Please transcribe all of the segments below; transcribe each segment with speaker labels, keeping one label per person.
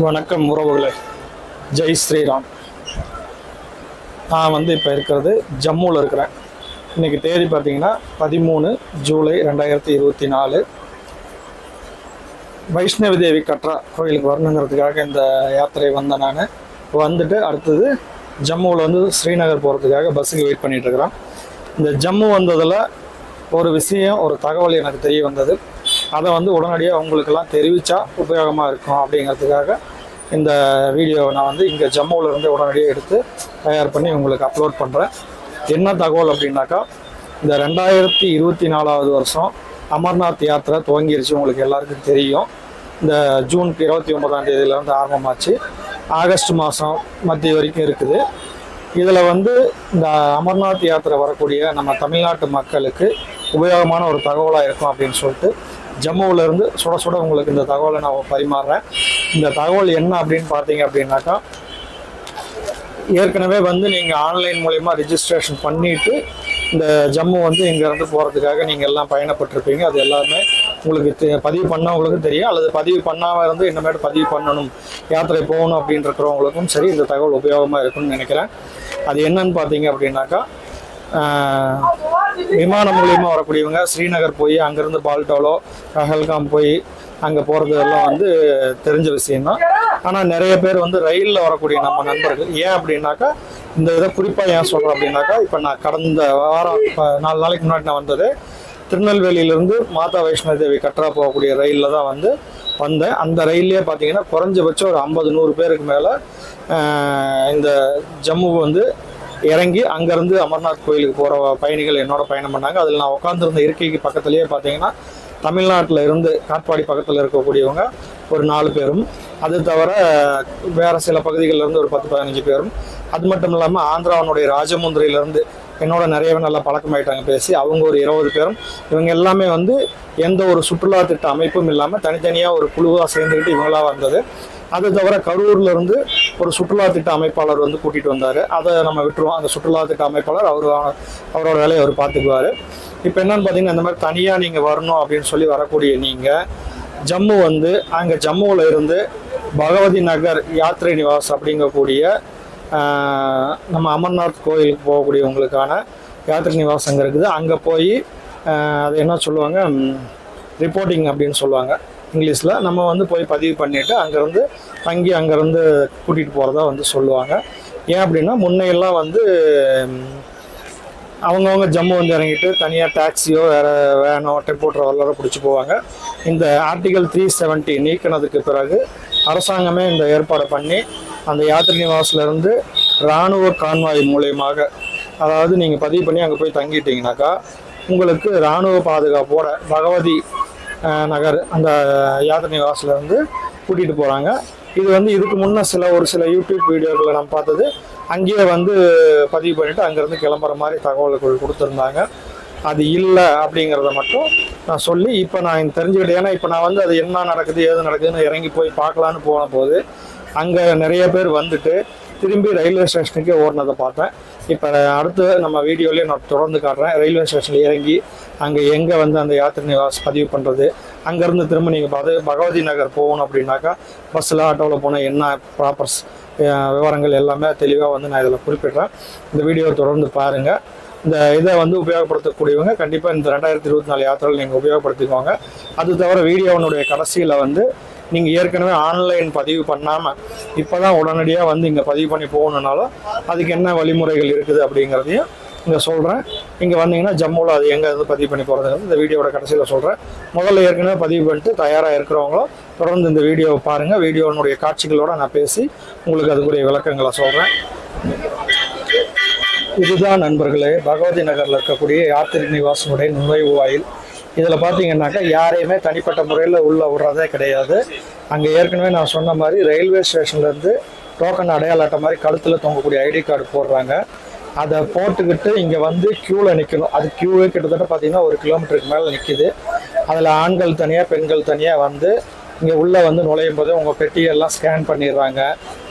Speaker 1: வணக்கம் உறவுகளே. ஜெய் ஸ்ரீராம். நான் வந்து இப்போ இருக்கிறது ஜம்முவில் இருக்கிறேன். இன்றைக்கி தேதி பார்த்தீங்கன்னா பதிமூணு ஜூலை ரெண்டாயிரத்தி இருபத்தி நாலு. வைஷ்ணவி தேவி கட்ரா கோயிலுக்கு வரணுங்கிறதுக்காக இந்த யாத்திரை வந்தேன் நான். வந்துட்டு அடுத்தது ஜம்முவில் வந்து ஸ்ரீநகர் போகிறதுக்காக பஸ்ஸுக்கு வெயிட் பண்ணிகிட்ருக்குறேன் இருக்கிறேன் இந்த ஜம்மு வந்ததில் ஒரு விஷயம் ஒரு தகவல் எனக்கு தெரிய வந்தது. அதை வந்து உடனடியாக உங்களுக்கெல்லாம் தெரிவித்தா உபயோகமாக இருக்கும் அப்படிங்கிறதுக்காக இந்த வீடியோவை நான் வந்து இங்கே ஜம்முவிலேருந்து உடனடியாக எடுத்து தயார் பண்ணி உங்களுக்கு அப்லோட் பண்ணுறேன் என்ன தகவல் அப்படின்னாக்கா இந்த ரெண்டாயிரத்தி இருபத்தி நாலாவது வருஷம் அமர்நாத் யாத்திரை துவங்கிருச்சு உங்களுக்கு எல்லாருக்கும் தெரியும். இந்த ஜூன் இருபத்தி ஒன்பதாம் தேதியிலேருந்து ஆரம்பமாச்சு. ஆகஸ்ட் மாதம் மத்திய வரைக்கும் இருக்குது. இதில் வந்து இந்த அமர்நாத் யாத்திரை வரக்கூடிய நம்ம தமிழ்நாட்டு மக்களுக்கு உபயோகமான ஒரு தகவலாக இருக்கும் அப்படின்னு சொல்லிட்டு ஜம்முவில் இருந்து சுட சுட உங்களுக்கு இந்த தகவலை நான் பரிமாறுறேன். இந்த தகவல் என்ன அப்படின்னு பார்த்தீங்க அப்படின்னாக்கா ஏற்கனவே வந்து நீங்கள் ஆன்லைன் மூலயமா ரிஜிஸ்ட்ரேஷன் பண்ணிவிட்டு இந்த ஜம்மு வந்து இங்கேருந்து போகிறதுக்காக நீங்கள் எல்லாம் பயணப்பட்டிருப்பீங்க. அது எல்லாமே உங்களுக்கு பதிவு பண்ணவங்களுக்கும் தெரியும். அல்லது பதிவு பண்ணாமல் இருந்து இன்னமேட்டு பதிவு பண்ணணும் யாத்திரை போகணும் அப்படின்னு இருக்கிறவங்களுக்கும் சரி இந்த தகவல் உபயோகமாக இருக்கும்னு நினைக்கிறேன். அது என்னன்னு பார்த்தீங்க அப்படின்னாக்கா விமானம் மூலயமா வரக்கூடியவங்க ஸ்ரீநகர் போய் அங்கேருந்து பால்டோலோ பஹல்காம் போய் அங்கே போகிறது எல்லாம் வந்து தெரிஞ்ச விஷயம்தான். ஆனால் நிறைய பேர் வந்து ரயிலில் வரக்கூடிய நம்ம நண்பர்கள் ஏன் அப்படின்னாக்கா இந்த இதை குறிப்பாக ஏன் சொல்கிறேன் அப்படின்னாக்கா இப்போ நான் கடந்த வாரம் இப்போ நாலு நாளைக்கு முன்னாடி நான் வந்தது திருநெல்வேலியிலேருந்து மாதா வைஷ்ணவ தேவி கட்டரா போகக்கூடிய ரயிலில் தான் வந்து வந்தேன். அந்த ரயிலே பார்த்தீங்கன்னா குறைஞ்சபட்சம் ஒரு ஐம்பது நூறு பேருக்கு மேலே இந்த ஜம்மு வந்து இறங்கி அங்கேருந்து அமர்நாத் கோயிலுக்கு போகிற பயணிகள் என்னோட பயணம் பண்ணாங்க. அதில் நான் உட்காந்துருந்த இருக்கைக்கு பக்கத்துலேயே பார்த்தீங்கன்னா தமிழ்நாட்டில் இருந்து காட்பாடி பக்கத்தில் இருக்கக்கூடியவங்க ஒரு நாலு பேரும். அது தவிர வேறு சில பகுதிகளில் இருந்து ஒரு பத்து பதினஞ்சு பேரும். அது மட்டும் இல்லாமல் ஆந்திராவனுடைய ராஜமுந்திரியிலேருந்து என்னோட நிறையவே நல்லா பழக்கமாயிட்டாங்க பேசி அவங்க ஒரு இருபது பேரும் இவங்க எல்லாமே வந்து எந்த ஒரு சுற்றுலா திட்ட அமைப்பும் இல்லாமல் தனித்தனியாக ஒரு குழுவாக சேர்ந்துக்கிட்டு இவங்களாக வந்தது. அது தவிர கரூர்ல இருந்து ஒரு சுற்றுலா திட்ட அமைப்பாளர் வந்து கூட்டிட்டு வந்தார். அதை நம்ம விட்டுருவோம். அந்த சுற்றுலா திட்ட அமைப்பாளர் அவர் அவரோட வேலையை அவர் பார்த்துக்குவார் இப்போ என்னன்னு பார்த்தீங்கன்னா இந்த மாதிரி தனியாக நீங்கள் வரணும் அப்படின்னு சொல்லி வரக்கூடிய நீங்கள் ஜம்மு வந்து அங்கே ஜம்முவில் இருந்து பகவதி நகர் யாத்ரை நிவாஸ் அப்படிங்கக்கூடிய நம்ம அமர்நாத் கோயிலுக்கு போகக்கூடியவங்களுக்கான யாத்திரை நிவாசம் அங்கே இருக்குது. அங்கே போய் அது என்ன சொல்லுவாங்க? ரிப்போர்ட்டிங் அப்படின்னு சொல்லுவாங்க இங்கிலீஷில். நம்ம வந்து போய் பதிவு பண்ணிவிட்டு அங்கேருந்து தங்கி அங்கேருந்து கூட்டிகிட்டு போகிறதா வந்து சொல்லுவாங்க. ஏன் அப்படின்னா முன்னையெல்லாம் வந்து அவங்கவுங்க ஜம்மு வந்து இறங்கிட்டு தனியாக டாக்ஸியோ வேறு வேனோ டெம்போ ட்ராவலரோ பிடிச்சி போவாங்க. இந்த ஆர்டிகல் த்ரீ செவன்ட்டி நீக்கினதுக்கு பிறகு அரசாங்கமே இந்த ஏற்பாடு பண்ணி அந்த யாத்திரை நிவாசிலேருந்து இராணுவ கான்வாய் மூலயமாக அதாவது நீங்கள் பதிவு பண்ணி அங்கே போய் தங்கிட்டீங்கனாக்கா உங்களுக்கு இராணுவ பாதுகாப்போட பகவதி நகர் அந்த யாத்திரை நிவாசிலேருந்து கூட்டிகிட்டு போகிறாங்க இது வந்து இதுக்கு முன்ன சில ஒரு சில யூடியூப் வீடியோக்களை நம்ம பார்த்தது. அங்கேயே வந்து பதிவு பண்ணிவிட்டு அங்கேருந்து கிளம்புற மாதிரி தகவல்கள் கொடுத்துருந்தாங்க. அது இல்லை அப்படிங்கிறத மட்டும் நான் சொல்லி இப்போ நான் தெரிஞ்சுக்கிட்டேன். ஏன்னா இப்போ நான் வந்து அது என்ன நடக்குது ஏது நடக்குதுன்னு இறங்கி போய் பார்க்கலான்னு போன போது அங்கே நிறைய பேர் வந்துட்டு திரும்பி ரயில்வே ஸ்டேஷனுக்கே ஓடினதை பார்த்தேன். இப்போ அடுத்து நம்ம வீடியோலேயே நான் தொடர்ந்து காட்டுறேன். ரயில்வே ஸ்டேஷனில் இறங்கி அங்கே எங்கே வந்து அந்த யாத்திரை நிவாஸ் பதிவு பண்ணுறது அங்கேருந்து திரும்ப நீங்கள் பார்த்து பகவதி நகர் போகணும் அப்படின்னாக்கா பஸ்ஸில் ஆட்டோவில் போனால் என்ன ப்ராப்பர்ஸ் விவரங்கள் எல்லாமே தெளிவாக வந்து நான் இதில் குறிப்பிடுறேன். இந்த வீடியோவை தொடர்ந்து பாருங்கள் இந்த இதை வந்து உபயோகப்படுத்தக்கூடியவங்க கண்டிப்பாக இந்த ரெண்டாயிரத்தி இருபத்தி நாலு யாத்திரையில் நீங்கள் உபயோகப்படுத்திக்கோங்க. அது தவிர வீடியோனுடைய கடைசியில் வந்து நீங்கள் ஏற்கனவே ஆன்லைன் பதிவு பண்ணாமல் இப்போ தான் உடனடியாக வந்து இங்கே பதிவு பண்ணி போகணுன்னாலும் அதுக்கு என்ன வழிமுறைகள் இருக்குது அப்படிங்கிறதையும் இங்கே சொல்கிறேன் இங்கே வந்தீங்கன்னா ஜம்முவில் அது எங்கே வந்து பதிவு பண்ணி போகிறதுங்கிறது இந்த வீடியோவோட கடைசியில் சொல்கிறேன் முதல்ல ஏற்கனவே பதிவு பண்ணிட்டு தயாராக இருக்கிறவங்களும் தொடர்ந்து இந்த வீடியோவை பாருங்கள் வீடியோனுடைய காட்சிகளோடு நான் பேசி உங்களுக்கு அதுக்குரிய விளக்கங்களை சொல்கிறேன் இதுதான் நண்பர்களே பகவதி நகரில் இருக்கக்கூடிய யாத்திரை நிவாசனுடைய நுழைவு வாயில். இதில் பார்த்தீங்கன்னாக்கா யாரையுமே தனிப்பட்ட முறையில் உள்ளே விடுறதே கிடையாது. அங்கே ஏற்கனவே நான் சொன்ன மாதிரி ரயில்வே ஸ்டேஷன்லேருந்து டோக்கன் அடையாள அட்டை மாதிரி கழுத்தில் தொங்கக்கூடிய ஐடி கார்டு போடுறாங்க. அதை போட்டுக்கிட்டு இங்கே வந்து க்யூவில் நிற்கணும். அது க்யூவே கிட்டத்தட்ட பார்த்தீங்கன்னா ஒரு கிலோமீட்டருக்கு மேலே நிற்கிது. அதில் ஆண்கள் தனியாக பெண்கள் தனியாக வந்து இங்கே உள்ளே வந்து நுழையும் போது உங்கள் பெட்டியெல்லாம் ஸ்கேன் பண்ணிடுறாங்க.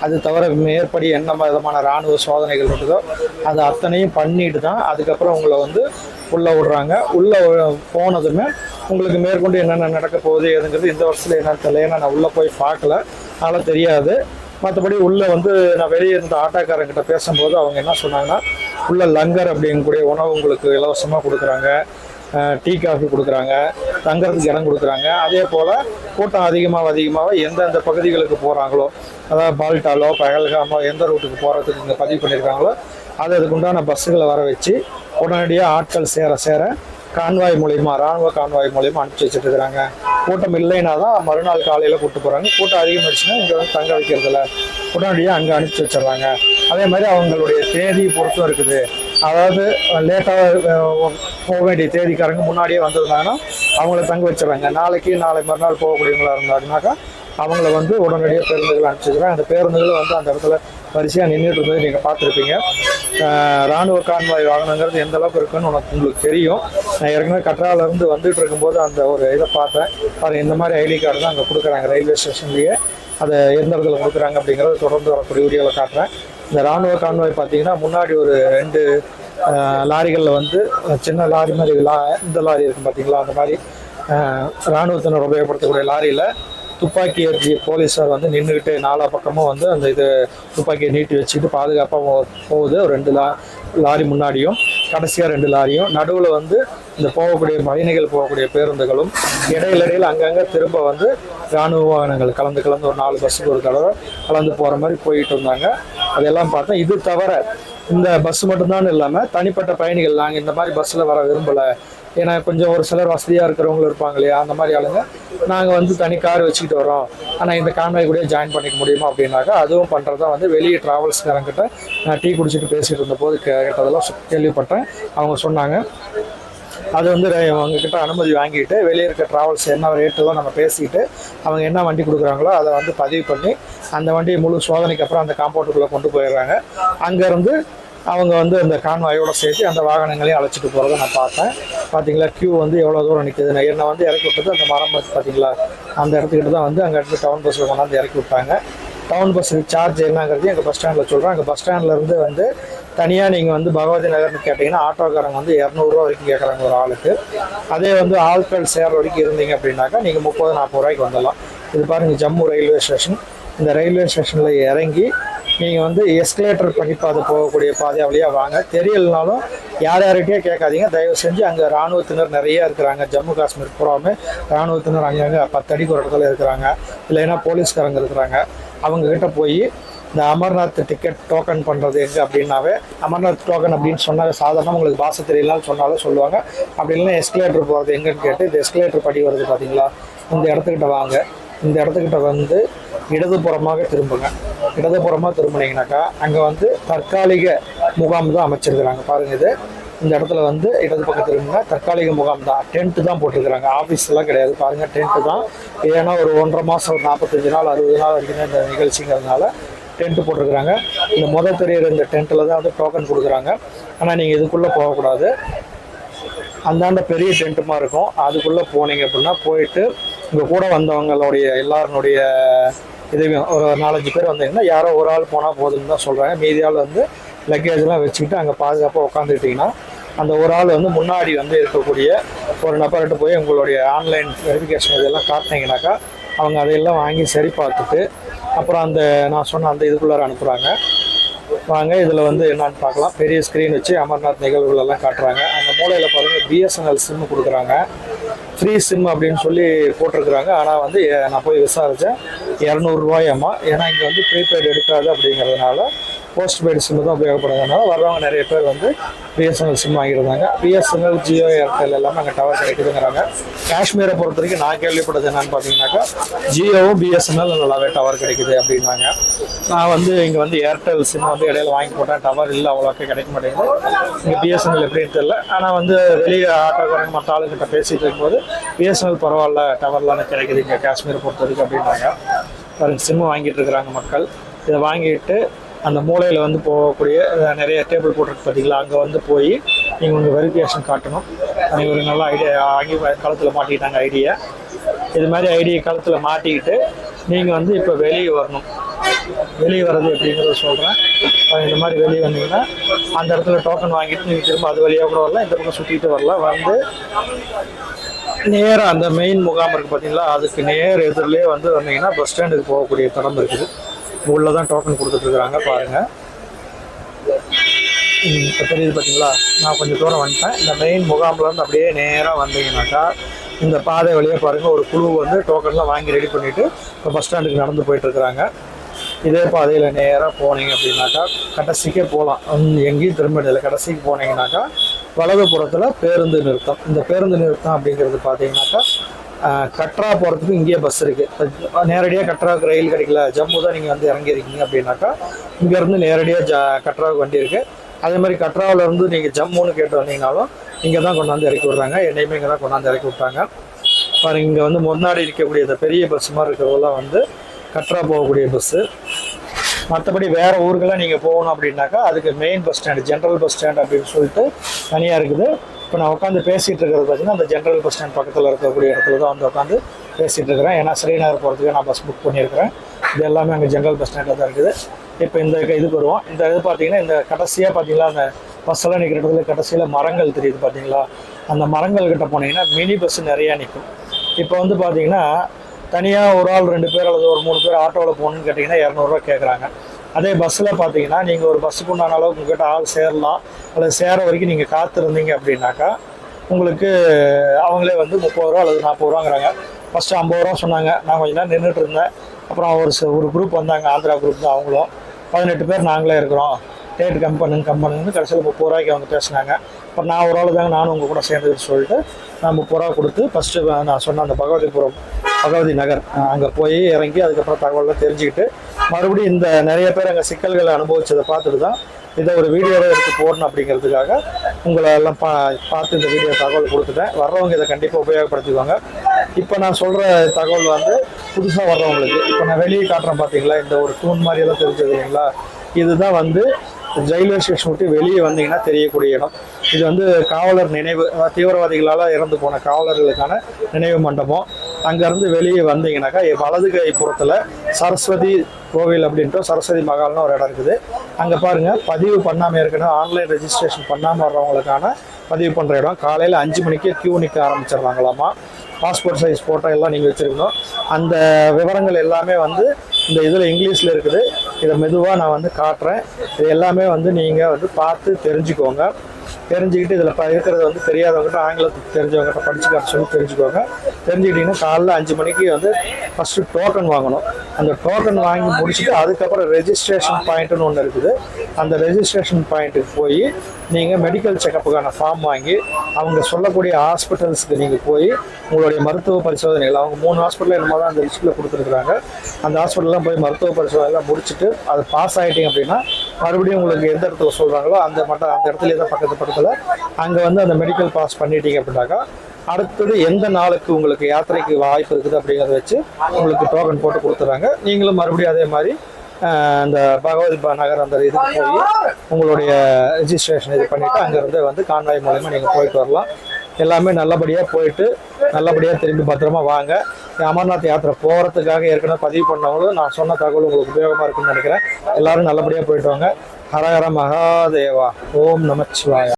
Speaker 1: அது தவிர மேற்படி என்ன விதமான இராணுவ சோதனைகள் இருக்குதோ அது அத்தனையும் பண்ணிட்டு தான் அதுக்கப்புறம் உங்களை வந்து உள்ளே விடுறாங்க. உள்ளே போனதுமே உங்களுக்கு மேற்கொண்டு என்னென்ன நடக்க போகுது ஏதுங்கிறது இந்த வருஷத்தில் என்னன்னு தெரியல. ஏன்னா நான் உள்ளே போய் பார்க்கல. அதனால் தெரியாது. மற்றபடி உள்ளே வந்து நான் வெளியே இருந்த ஆட்டோக்காரங்கிட்ட பேசும்போது அவங்க என்ன சொன்னாங்கன்னா உள்ள லங்கர் அப்படிங்கக்கூடிய உணவு உங்களுக்கு இலவசமாக கொடுக்குறாங்க. டீ காஃபி கொடுக்குறாங்க. தங்குறதுக்கு இடம் கொடுக்குறாங்க. அதே போல் கூட்டம் அதிகமாக அதிகமாக எந்தெந்த பகுதிகளுக்கு போகிறாங்களோ அதாவது பால்டாலோ பகல்காமோ எந்த ரூட்டுக்கு போகிறதுக்கு இங்கே பதிவு பண்ணியிருக்காங்களோ அது அதுக்கு உண்டான பஸ்ஸுகளை வர வச்சு உடனடியாக ஆட்கள் சேர சேர கான்வாய் மூலியமாக ராணுவ கான்வாய் மூலியமாக அனுப்பிச்சி வச்சுட்டு இருக்கிறாங்க கூட்டம் இல்லைன்னா தான் மறுநாள் காலையில் கூப்பிட்டு போகிறாங்க கூட்டம் அதிகமாகிடுச்சுன்னா இங்கே வந்து தங்க வைக்கிறதுல உடனடியாக அங்கே அனுப்பிச்சி வச்சிடுறாங்க. அதே மாதிரி அவங்களுடைய தேதி பொறுத்தும் இருக்குது. அதாவது லேட்டாக போக வேண்டிய தேதிக்காரங்க முன்னாடியே வந்திருந்தாங்கன்னா அவங்கள தங்க வச்சிடுறாங்க. நாளைக்கு நாளை மறுநாள் போகக்கூடியவங்களா இருந்தாங்கனாக்கா அவங்கள வந்து உடனடியாக பேருந்துகள் அனுப்பிச்சிக்கிறேன். அந்த பேருந்துகளும் வந்து அந்த இடத்துல வரிசையாக நின்றுட்டு இருந்தது நீங்கள் பார்த்துருப்பீங்க. இராணுவ ராணுவ கான்வாய் வாகனங்கிறது எந்த அளவுக்கு இருக்குன்னு உனக்கு உங்களுக்கு தெரியும். நான் ஏற்கனவே கற்றாலேருந்து வந்துட்டு இருக்கும்போது அந்த ஒரு இதை பார்த்தேன். பாருங்க இந்த மாதிரி ஐடி கார்டு தான் அங்கே கொடுக்குறாங்க ரயில்வே ஸ்டேஷன்லேயே. அதை எந்த இடத்துல கொடுக்குறாங்க அப்படிங்கிறத தொடர்ந்து வரக்கூடிய வீடியோவில் காட்டுறேன். இந்த ராணுவ கான்வாய் பார்த்தீங்கன்னா முன்னாடி ஒரு ரெண்டு லாரிகளில் வந்து சின்ன லாரி மாதிரி லா இந்த லாரி இருக்கும் பார்த்தீங்களா அந்த மாதிரி இராணுவத்தினர் ராணுவத்தினர் உபயோகப்படுத்தக்கூடிய லாரியில் துப்பாக்கி ஏற்றிய போலீஸார் வந்து நின்றுக்கிட்டு நாலா பக்கமும் வந்து அந்த இது துப்பாக்கியை நீட்டி வச்சுக்கிட்டு பாதுகாப்பாக போகுது. ஒரு ரெண்டு லா லாரி முன்னாடியும் கடைசியாக ரெண்டு லாரியும். நடுவில் வந்து இந்த போகக்கூடிய பயணிகள் போகக்கூடிய பேருந்துகளும் இடையில அங்கங்கே திரும்ப வந்து இராணுவ வாகனங்கள் கலந்து கலந்து ஒரு நாலு பஸ்ஸுக்கு ஒரு தடவை கலந்து போகிற மாதிரி போயிட்டு இருந்தாங்க. அதெல்லாம் பார்த்தேன் இது தவிர இந்த பஸ் மட்டும்தான் இல்லாமல் தனிப்பட்ட பயணிகள் நாங்கள் இந்த மாதிரி பஸ்ஸில் வர விரும்பலை. ஏன்னா கொஞ்சம் ஒரு சிலர் வசதியாக இருக்கிறவங்களும் இருப்பாங்க இல்லையா அந்த மாதிரி ஆளுங்க. நாங்கள் வந்து தனி கார் வச்சுக்கிட்டு வரோம் ஆனால் இந்த கான்வாய் கூட ஜாயின் பண்ணிக்க முடியுமா அப்படின்னாக்கா அதுவும் பண்ணுறதா வந்து வெளியே ட்ராவல்ஸ்காரங்கிட்ட நான் டீ குடிச்சிட்டு பேசிகிட்டு இருந்தபோது கேட்டதெல்லாம் கேள்விப்பட்டேன். அவங்க சொன்னாங்க. அது வந்து அவங்கக்கிட்ட அனுமதி வாங்கிட்டு வெளியே இருக்க ட்ராவல்ஸ் என்ன ரேட்டெல்லாம் நம்ம பேசிக்கிட்டு அவங்க என்ன வண்டி கொடுக்குறாங்களோ அதை வந்து பதிவு பண்ணி அந்த வண்டியை முழு சோதனைக்கு அப்புறம் அந்த காம்பவுண்டுக்குள்ளே கொண்டு போயிடுறாங்க. அங்கேருந்து அவங்க வந்து அந்த கான்வாயோட சேர்த்து அந்த வாகனங்களையும் அழைச்சிட்டு போகிறத நான் பார்த்தேன். பார்த்தீங்களா கியூ வந்து எவ்வளோ தூரம் நிற்குது நான் என்னை வந்து இறக்கி விட்டது அந்த மரம் பார்த்தீங்களா அந்த இடத்துக்கிட்ட தான் வந்து அங்கே இருந்து டவுன் பஸ்ஸில் கொண்டாந்து இறக்கி விட்டாங்க. டவுன் பஸ்ஸுக்கு சார்ஜ் என்னங்கிறது எங்கள் பஸ் ஸ்டாண்டில் சொல்கிறோம் அங்கே பஸ் ஸ்டாண்ட்லேருந்து வந்து தனியாக நீங்கள் வந்து பகவதி நகர்னு கேட்டிங்கன்னா ஆட்டோக்காரங்க வந்து இரநூறுவா வரைக்கும் கேட்குறாங்க ஒரு ஆளுக்கு. அதே வந்து ஆட்கள் சேர்ற வரைக்கும் இருந்தீங்க அப்படின்னாக்கா நீங்கள் முப்பது நாற்பது ரூபாய்க்கு வந்துடலாம். இது பாருங்கள் ஜம்மு ரயில்வே ஸ்டேஷன். இந்த ரயில்வே ஸ்டேஷனில் இறங்கி நீங்கள் வந்து எஸ்கலேட்டர் பண்ணி பாதை போகக்கூடிய பாதை வழியாக வாங்க. தெரியலனாலும் யார் யார்கிட்டயே கேட்காதீங்க. தயவு செஞ்சு அங்கே இராணுவத்தினர் நிறைய இருக்கிறாங்க. ஜம்மு காஷ்மீர் பூராவுமே இராணுவத்தினர் அங்கங்கே பத்து அடிக்கு ஒரு இடத்துல இருக்கிறாங்க. இல்லைன்னா போலீஸ்காரங்க இருக்கிறாங்க. அவங்கக்கிட்ட போய் இந்த அமர்நாத் டிக்கெட் டோக்கன் பண்ணுறது எங்கே அப்படின்னாவே அமர்நாத் டோக்கன் அப்படின்னு சொன்னாங்க சாதாரண உங்களுக்கு பாச தெரியலன்னு சொன்னாலும் சொல்லுவாங்க. அப்படி இல்லைன்னா எஸ்கலேட்டர் போகிறது எங்கன்னு கேட்டு இந்த எஸ்கலேட்டர் படி வருது பார்த்தீங்களா இந்த இடத்துக்கிட்ட வாங்க. இந்த இடத்துக்கிட்ட வந்து இடதுபுறமாக திரும்புங்க. இடதுபுறமாக திரும்பினீங்கனாக்கா அங்கே வந்து தற்காலிக முகாம் தான் அமைச்சிருக்கிறாங்க. பாருங்கள் இது. இந்த இடத்துல வந்து இடது பக்கம் திரும்பினா தற்காலிக முகாம் தான். டென்ட்டு தான் போட்டிருக்கிறாங்க. ஆஃபீஸ்லாம் கிடையாது. பாருங்கள் டென்ட்டு தான். ஏன்னா ஒரு ஒன்றரை மாதம் ஒரு நாற்பத்தஞ்சு நாள் அறுபது நாள் வரைக்கும் இந்த நிகழ்ச்சிங்கிறதுனால டென்ட்டு போட்டிருக்கிறாங்க. இந்த முதல் தெரியிற இந்த டென்ட்டில் தான் வந்து டோக்கன் கொடுக்குறாங்க. ஆனால் நீங்கள் இதுக்குள்ளே போகக்கூடாது. அந்தாண்ட பெரிய டென்ட்டுமா இருக்கும். அதுக்குள்ளே போனீங்க அப்படின்னா போயிட்டு உங்கள் கூட வந்தவங்களுடைய எல்லாருனுடைய இதுவே ஒரு நாலஞ்சு பேர் வந்தீங்கன்னா யாரோ ஒரு ஆள் போனால் போதும்னு தான் சொல்கிறாங்க மீதி ஆள் வந்து லக்கேஜ்லாம் வச்சுக்கிட்டு அங்கே பாதுகாப்பாக உட்காந்துக்கிட்டிங்கன்னா அந்த ஒரு ஆள் வந்து முன்னாடி வந்து இருக்கக்கூடிய ஒரு நபர்கிட்ட போய் உங்களுடைய ஆன்லைன் வெரிஃபிகேஷன் இதெல்லாம் காட்டினீங்கனாக்கா அவங்க அதையெல்லாம் வாங்கி சரி பார்த்துட்டு அப்புறம் அந்த நான் சொன்ன அந்த இதுக்குள்ளார அனுப்புகிறாங்க வாங்க இதில் வந்து என்னன்னு பார்க்கலாம். பெரிய ஸ்க்ரீன் வச்சு அமர்நாத் நிகழ்வுகளெல்லாம் காட்டுறாங்க. அந்த மூலையில் பாருங்கள் பிஎஸ்என்எல் சிம்மு கொடுக்குறாங்க. ஃப்ரீ சிம் அப்படின்னு சொல்லி போட்டிருக்கிறாங்க. ஆனால் வந்து நான் போய் விசாரித்தேன் இரநூறுவாயம்மா ஏன்னா இங்கே வந்து ப்ரீபெய்டு எடுக்காது அப்படிங்கிறதுனால போஸ்ட் பெய்டு சிம்மு தான் உபயோகப்படுறதுனால வர்றவங்க நிறைய பேர் வந்து பிஎஸ்என்எல் சிம் வாங்கியிருந்தாங்க. பிஎஸ்என்எல் ஜியோ ஏர்டெல் எல்லாமே அங்கே டவர் கிடைக்குதுங்கிறாங்க. காஷ்மீரை பொறுத்த வரைக்கும் நான் கேள்விப்பட்டது என்னன்னு பார்த்தீங்கன்னாக்கா ஜியோவும் பிஎஸ்என்எல் நல்லாவே டவர் கிடைக்குது அப்படின்னாங்க. நான் வந்து இங்கே வந்து ஏர்டெல் சிம் வந்து இடையில வாங்கி போட்டேன். டவர் இல்லை அவ்வளோக்கா கிடைக்க மாட்டேங்குது. இங்கே பிஎஸ்என்எல் எப்படின்னு தெரியல. ஆனால் வந்து வெளியே ஆட்டோக்காரங்க மற்ற ஆளுங்கிட்ட பேசிட்டு இருக்கும்போது பிஎஸ்என்எல் பரவாயில்ல டவர்லாம் கிடைக்குது இங்கே காஷ்மீரை பொறுத்த வரைக்கும் அப்படின்னாங்க. பாருங்க சிம்மு வாங்கிட்டு இருக்கிறாங்க மக்கள். இதை வாங்கிட்டு அந்த மூலையில் வந்து போகக்கூடிய நிறைய டேபிள் போட்டிருக்கு பார்த்தீங்களா அங்கே வந்து போய் நீங்கள் உங்கள் வெரிஃபிகேஷன் காட்டணும். நீங்கள் ஒரு நல்ல ஐடியா வாங்கி களத்தில் மாட்டிக்கிட்டாங்க ஐடியா இது மாதிரி ஐடியை களத்தில் மாட்டிக்கிட்டு நீங்கள் வந்து இப்போ வெளியே வரணும். வெளியே வர்றது அப்படிங்கிறத சொல்கிறேன் இந்த மாதிரி வெளியே வந்தீங்கன்னா அந்த இடத்துல டோக்கன் வாங்கிட்டு நீங்கள் திரும்ப அது வழியாக கூட வரலாம் இந்த பக்கம் சுற்றிட்டு வரலாம். வந்து நேராக அந்த மெயின் முகாம் இருக்குது பார்த்தீங்களா அதுக்கு நேர் எதிரிலே வந்து வந்தீங்கன்னா பஸ் ஸ்டாண்டுக்கு போகக்கூடிய தடம் இருக்குது. உள்ளே தான் டோக்கன் கொடுத்துட்ருக்குறாங்க பாருங்கள் இப்போ தெரியுது பார்த்தீங்களா நான் கொஞ்சம் தூரம் வந்துட்டேன். இந்த மெயின் முகாம்லேருந்து அப்படியே நேராக வந்தீங்கன்னாக்கா இந்த பாதை வழியாக பாருங்கள் ஒரு குழு வந்து டோக்கன்லாம் வாங்கி ரெடி பண்ணிவிட்டு இப்போ பஸ் ஸ்டாண்டுக்கு நடந்து போயிட்டுருக்குறாங்க. இதே பாதையில் நேராக போனீங்க அப்படின்னாக்கா கடைசிக்கே போகலாம் எங்கேயும் திரும்ப இல்லை கடைசிக்கு போனீங்கன்னாக்கா வலதுபுறத்தில் பேருந்து நிறுத்தம். இந்த பேருந்து நிறுத்தம் அப்படிங்கிறது பார்த்தீங்கன்னாக்கா கட்ரா போகிறதுக்கு இங்கேயே பஸ் இருக்குது நேரடியாக கட்ராவுக்கு ரயில் கிடைக்கல. ஜம்மு தான் நீங்கள் வந்து இறங்கியிருக்கீங்க அப்படின்னாக்கா இங்கேருந்து நேரடியாக ஜ கட்ராவுக்கு வண்டி இருக்குது அதே மாதிரி கட்ராவிலேருந்து நீங்கள் ஜம்முன்னு கேட்டு வந்தீங்கனாலும் இங்கே தான் கொண்டாந்து இறக்கி விட்றாங்க. என்னையுமே இங்கே தான் கொண்டாந்து இறக்கி விட்டாங்க. பாருங்க இங்கே வந்து முன்னாடி இருக்கக்கூடிய இந்த பெரிய பஸ் மாதிரி இருக்கிறதெல்லாம் வந்து கட்ரா போகக்கூடிய பஸ்ஸு மற்றபடி வேறு ஊருக்கெல்லாம் நீங்கள் போகணும் அப்படின்னாக்கா அதுக்கு main bus stand general bus stand அப்படின்னு சொல்லிட்டு தனியாக இருக்குது. இப்போ நான் உட்காந்து பேசிகிட்டு இருக்கிறது பார்த்தீங்கன்னா அந்த ஜென்ரல் பஸ் ஸ்டாண்ட் பக்கத்தில் இருக்கக்கூடிய இடத்துல தான் வந்து உட்காந்து பேசிகிட்டு இருக்கிறேன். ஏன்னா ஸ்ரீநகர் போகிறதுக்கு நான் பஸ் புக் பண்ணியிருக்கிறேன். இது எல்லாமே அங்கே ஜென்ரல் பஸ் ஸ்டாண்டில் தான் இருக்குது. இப்போ இந்த இதுக்கு வருவோம். இந்த இது பார்த்தீங்கன்னா இந்த கடைசியாக பார்த்தீங்களா அந்த பஸ்ஸெல்லாம் நிற்கிற இடத்துல கடைசியில் மரங்கள் தெரியுது பார்த்தீங்களா அந்த மரங்கள் கிட்ட போனீங்கன்னா மினி பஸ் நிறையா நிற்கும் இப்போ வந்து பார்த்தீங்கன்னா தனியாக ஒரு ஆள் ரெண்டு பேர் அல்லது ஒரு மூணு பேர் ஆட்டோவில் போகணுன்னு கேட்டிங்கன்னா இரநூறுவா கேட்குறாங்க அதே பஸ்ஸில் பார்த்தீங்கன்னா நீங்கள் ஒரு பஸ்ஸுக்கு உண்டான அளவுக்கு உங்ககிட்ட ஆள் சேரலாம். அல்லது சேர வரைக்கும் நீங்கள் காத்திருந்தீங்க அப்படின்னாக்கா உங்களுக்கு அவங்களே வந்து முப்பது ரூபா அல்லது நாற்பது ரூபாங்கிறாங்க. ஃபஸ்ட்டு ஐம்பது ரூபா சொன்னாங்க. நான் கொஞ்ச நேரம் நின்றுட்டு இருந்தேன். அப்புறம் ஒரு ச- ஒரு குரூப் வந்தாங்க. ஆந்திரா குரூப் தான் அவங்களும். பதினெட்டு பேர் நாங்களே இருக்கிறோம். டேட் கம் பண்ணுங்க கம் பண்ணுங்கன்னு கடைசியில் முப்பது ரூபாய்க்கு அவங்க பேசினாங்க. அப்புறம் நான் ஒரு ஆள் தாங்க நானும் உங்கள் கூட சேர்ந்துக்கிட்டு சொல்லிட்டு நான் முப்பது ரூபா கொடுத்து ஃபஸ்ட்டு நான் சொன்ன அந்த பகவதிபுரம் பகவதி நகர் அங்கே போய் இறங்கி அதுக்கப்புறம் தகவலாம் தெரிஞ்சுக்கிட்டு மறுபடியும் இந்த நிறைய பேர் அங்கே சிக்கல்களை அனுபவிச்சதை பார்த்துட்டு தான் இதை ஒரு வீடியோவை எடுத்து போடணும் அப்படிங்கிறதுக்காக உங்களை எல்லாம் பா பார்த்து இந்த வீடியோ தகவல் கொடுத்துட்டேன். வர்றவங்க இதை கண்டிப்பாக உபயோகப்படுத்திக்குவாங்க இப்போ நான் சொல்கிற தகவல் வந்து புதுசாக வர்றவங்களுக்கு இப்போ நான் வெளியே காட்டுறேன் பார்த்தீங்களா இந்த ஒரு தூண் மாதிரி எல்லாம் தெரிஞ்சது இல்லைங்களா? இதுதான் வந்து ரயில்வே ஸ்டேஷன் விட்டு வெளியே வந்தீங்கன்னா தெரியக்கூடிய இடம். இது வந்து காவலர் நினைவு தீவிரவாதிகளால் இறந்து போன காவலர்களுக்கான நினைவு மண்டபம். அங்கேருந்து வெளியே வந்தீங்கன்னாக்கா வலது கை புறத்தில் சரஸ்வதி கோவில் அப்படின்ட்டு சரஸ்வதி மகால்னு ஒரு இடம் இருக்குது. அங்கே பாருங்கள் பதிவு பண்ணாமல் ஏற்கனவே ஆன்லைன் ரெஜிஸ்ட்ரேஷன் பண்ணாமல் வர்றவங்களுக்கான பதிவு பண்ணுற இடம். காலையில் அஞ்சு மணிக்கே கியூ நிற்க ஆரம்பிச்சிடுறாங்களாமா. பாஸ்போர்ட் சைஸ் ஃபோட்டோ எல்லாம் நீங்கள் வச்சுருக்கணும். அந்த விவரங்கள் எல்லாமே வந்து இந்த இதில் இங்கிலீஷில் இருக்குது. இதை மெதுவாக நான் வந்து காட்டுறேன். இது எல்லாமே வந்து நீங்கள் வந்து பார்த்து தெரிஞ்சுக்கோங்க. தெரிஞ்சுக்கிட்டு இதில் ப இருக்கிறது வந்து தெரியாதவங்ககிட்ட ஆங்கிலத்துக்கு தெரிஞ்சவங்ககிட்ட படிச்சு சொல்லி தெரிஞ்சுக்கோங்க. தெரிஞ்சுக்கிட்டிங்கன்னா காலைல அஞ்சு மணிக்கு வந்து ஃபஸ்ட்டு டோக்கன் வாங்கணும். அந்த டோக்கன் வாங்கி முடிச்சுட்டு அதுக்கப்புறம் ரெஜிஸ்ட்ரேஷன் பாயிண்ட்டுன்னு ஒன்று இருக்குது. அந்த ரெஜிஸ்ட்ரேஷன் பாயிண்ட்டுக்கு போய் நீங்கள் மெடிக்கல் செக்கப்புக்கான ஃபார்ம் வாங்கி அவங்க சொல்லக்கூடிய ஹாஸ்பிட்டல்ஸ்க்கு நீங்கள் போய் உங்களுடைய மருத்துவ பரிசோதனைகள் அவங்க மூணு ஹாஸ்பிட்டல் என்னமோ தான் அந்த லிஸ்ட்டில் கொடுத்துருக்குறாங்க. அந்த ஹாஸ்பிட்டல்லாம் போய் மருத்துவ பரிசோதனைலாம் முடிச்சுட்டு அது பாஸ் ஆகிட்டீங்க அப்படின்னா மறுபடியும் உங்களுக்கு எந்த இடத்துல சொல்கிறாங்களோ அந்த மட்டும் அந்த இடத்துல தான் பக்கத்து பக்கத்தில். அங்கே வந்து அந்த மெடிக்கல் பாஸ் பண்ணிட்டீங்க அப்படின்னாக்கா அடுத்தது எந்த நாளுக்கு உங்களுக்கு யாத்திரைக்கு வாய்ப்பு இருக்குது அப்படிங்கிறத வச்சு உங்களுக்கு டோக்கன் போட்டு கொடுத்துறாங்க. நீங்களும் மறுபடியும் அதே மாதிரி அந்த பகவதி ப- நகர் அந்த இதுக்கு போய் உங்களுடைய ரிஜிஸ்ட்ரேஷன் இது பண்ணிவிட்டு அங்கேருந்து வந்து கான்வாய் மூலயமா நீங்கள் போயிட்டு வரலாம். எல்லாமே நல்லபடியாக போயிட்டு நல்லபடியாக திரும்பி பத்திரமா வாங்க. அமர்நாத் யாத்திரை போகிறதுக்காக ஏற்கனவே பதிவு பண்ணவங்களும் நான் சொன்ன தகவல் உங்களுக்கு உபயோகமாக இருக்குன்னு நினைக்கிறேன். எல்லாரும் நல்லபடியாக போயிட்டு வாங்க. ஹரஹர மகாதேவா. ஓம் நமச்சிவாயா.